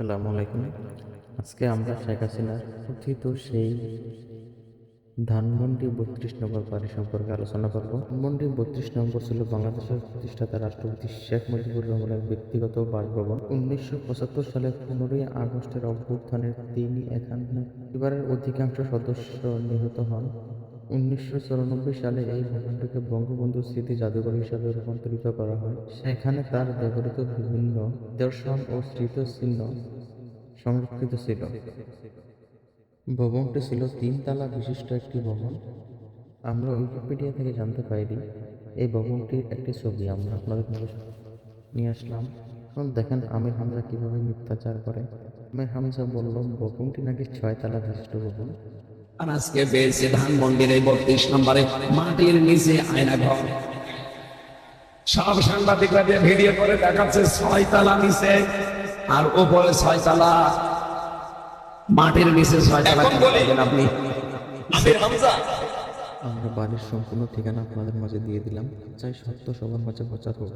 আসসালামু আলাইকুম। আজকে আমরা শেখ হাসিনার কথিত সেই ধানমন্ডি বত্রিশ নম্বর বাড়ি সম্পর্কে আলোচনা করব। ধানমন্ডি বত্রিশ নম্বর ছিল বাংলাদেশের প্রতিষ্ঠাতা রাষ্ট্রপতি শেখ মুজিবুর রহমানের ব্যক্তিগত বাসভবন। উনিশশো পঁচাত্তর সালের পনেরোই আগস্টের অভ্যুত্থানের তিনি এখানে পরিবারের অধিকাংশ সদস্য নিহত হন। উনিশশো চুরানব্বই সালে এই ভবনটিকে বঙ্গবন্ধু স্মৃতি জাদুঘর হিসাবে রূপান্তরিত করা হয়। সেখানে তার ব্যবহৃত বিভিন্ন দর্শন ও স্মৃতিচিহ্ন সংরক্ষিত ছিল। ভবনটি ছিল তিনতলা বিশিষ্ট একটি ভবন। আমরা উইকিপিডিয়া থেকে জানতে পারি এই ভবনটির একটি ছবি আমরা আপনাদের নিয়ে আসলাম। দেখেন আমির হামজা কীভাবে মিথ্যাচার করে। আমির হামজা বলল, ভবনটি নাকি ছয়তলা বিশিষ্ট ভবন? আর আজকে পেয়েছে ধানমন্ডির এই বত্রিশ নম্বরে মাটির নিচে আয়না ঘর। সব সাংবাদিকরা দিয়ে ভিডিও করে দেখাচ্ছে ছয়তলা নিচে আর উপরে ছয়তলা। মাটির নিচে ছয়তলা। আপনি। হামজা। আমরা বাড়ির সম্পূর্ণ ঠিকানা আপনাদের মাঝে দিয়ে দিলাম। চাই সত্য সবার মাঝে প্রচার হোক।